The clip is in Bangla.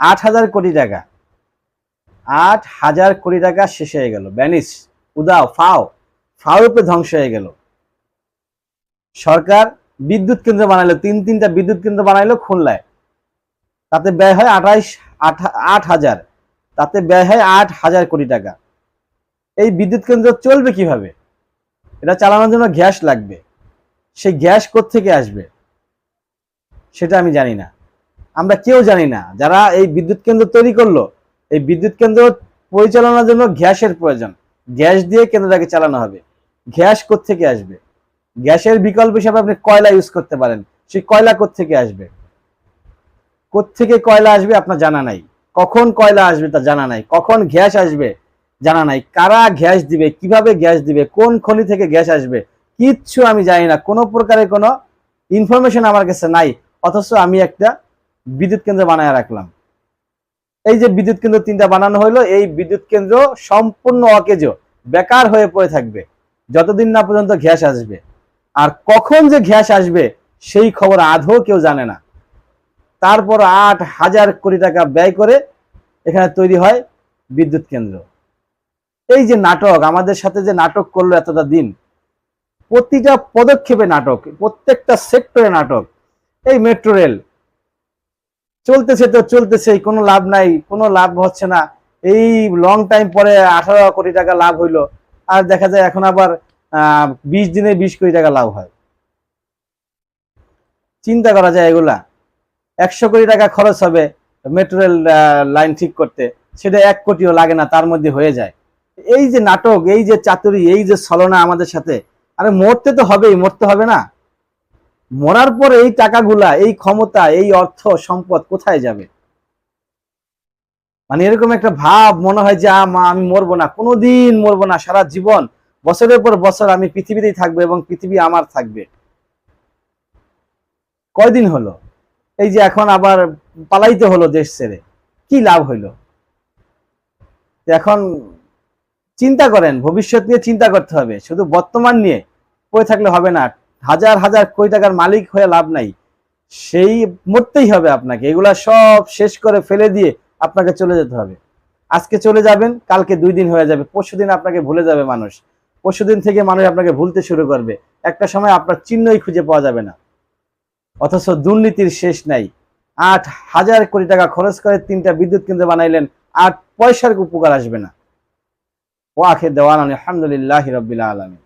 আট হাজার কোটি টাকা। আট হাজার কোটি টাকা শেষ হয়ে গেল। ব্যানিস উদাও, ফাও ফাও রূপে ধ্বংস হয়ে গেল। সরকার বিদ্যুৎ কেন্দ্র বানাইলো, তিন তিনটা বিদ্যুৎ কেন্দ্র বানাইলো খুলনায়। তাতে ব্যয় হয় আঠাইশ আট হাজার। তাতে ব্যয় হয় আট হাজার কোটি টাকা। এই বিদ্যুৎ কেন্দ্র চলবে কীভাবে? এটা চালানোর জন্য গ্যাস লাগবে। সেই গ্যাস থেকে আসবে? সেটা আমি জানি না। আমরা কেউ জানি না। যারা এই বিদ্যুৎ কেন্দ্র তৈরি করল, এই বিদ্যুৎ কেন্দ্র পরিচালনার জন্য গ্যাসের প্রয়োজন। গ্যাস দিয়ে কেন্দ্রটাকে চালানো হবে। গ্যাস থেকে আসবে? গ্যাসের বিকল্প হিসাবে আপনি কয়লা ইউজ করতে পারেন। সেই কয়লা থেকে আসবে? থেকে কয়লা আসবে আপনার জানা নাই। কখন কয়লা আসবে তা জানা নাই। কখন গ্যাস আসবে জানা নাই। কারা গ্যাস দিবে? কীভাবে গ্যাস দিবে? কোন খনি থেকে গ্যাস আসবে? কিচ্ছু আমি জানি না। কোনো প্রকারের কোনো ইনফরমেশন আমার কাছে নাই। অথচ আমি একটা বিদ্যুৎ কেন্দ্র বানায় রাখলাম। এই যে বিদ্যুৎ কেন্দ্র তিনটা বানানো হলো এই বিদ্যুৎ কেন্দ্র সম্পূর্ণ অকেজ, বেকার হয়ে পড়ে থাকবে। যতদিন না পর্যন্ত গ্যাস আসবে। আর কখন যে গ্যাস আসবে, সেই খবর আদৌ কেউ জানে না। তারপর আট হাজার কোটি টাকা ব্যয় করে এখানে তৈরি হয় বিদ্যুৎ কেন্দ্র। এই যে নাটক, আমাদের সাথে যে নাটক করল এতটা দিন, প্রতিটা পদক্ষেপে নাটক, প্রত্যেকটা সেক্টরে নাটক। এই মেট্রো রেল চলতেছে তো চলতেছে, কোনো লাভ নাই, কোনো লাভ হচ্ছে না। এই লং টাইম পরে আঠারো কোটি টাকা লাভ হইল। আর দেখা যায় এখন আবার বিশ দিনে বিশ কোটি টাকা লাভ হয়। চিন্তা করা যায় এগুলা। একশো কোটি টাকা খরচ হবে মেট্রো রেল লাইন ঠিক করতে। সেটা এক কোটিও লাগে না, তার মধ্যে হয়ে যায়। এই যে নাটক, এই যে চাতুরি, এই যে ছলনা আমাদের সাথে, আরে মরতে তো হবেই, মরতে হবে না। মরার পর এই টাকাগুলা, এই ক্ষমতা, এই অর্থ, সম্পদ কোথায় যাবে? মানে এরকম একটা ভাব মনে হয় যে মা, আমি মরবো না। কোনোদিন মরবো না, সারা জীবন। বছরের পর বছর আমি পৃথিবীতেই থাকব এবং পৃথিবী আমার থাকবে। কয়দিন হলো? এই যে এখন আবার পালাইতে হলো দেশ ছেড়ে। কি লাভ হইল? এখন চিন্তা করেন, ভবিষ্যৎ নিয়ে চিন্তা করতে হবে। শুধু বর্তমান নিয়ে। পড়ে থাকলে হবে না হাজার হাজার কোটি টাকার মালিক হয়ে লাভ নাই। সেই মরতেই হবে আপনাকে। এগুলা সব শেষ করে ফেলে দিয়ে আপনাকে চলে যেতে হবে। আজকে চলে যাবেন, কালকে দুই দিন হয়ে যাবে। পরশু দিন আপনাকে ভুলে যাবে মানুষ। পরশু দিন থেকে মানুষ আপনাকে ভুলতে শুরু করবে। একটা সময় আপনার চিহ্নই খুঁজে পাওয়া যাবে না। অথচ দুর্নীতির শেষ নাই। আট হাজার কোটি টাকা খরচ করে তিনটা বিদ্যুৎ কেন্দ্র বানাইলেন আট পয়সার উপকার আসবে না। ওয়াখে দেওয়ান আলহামদুলিল্লাহ রবিল আলমী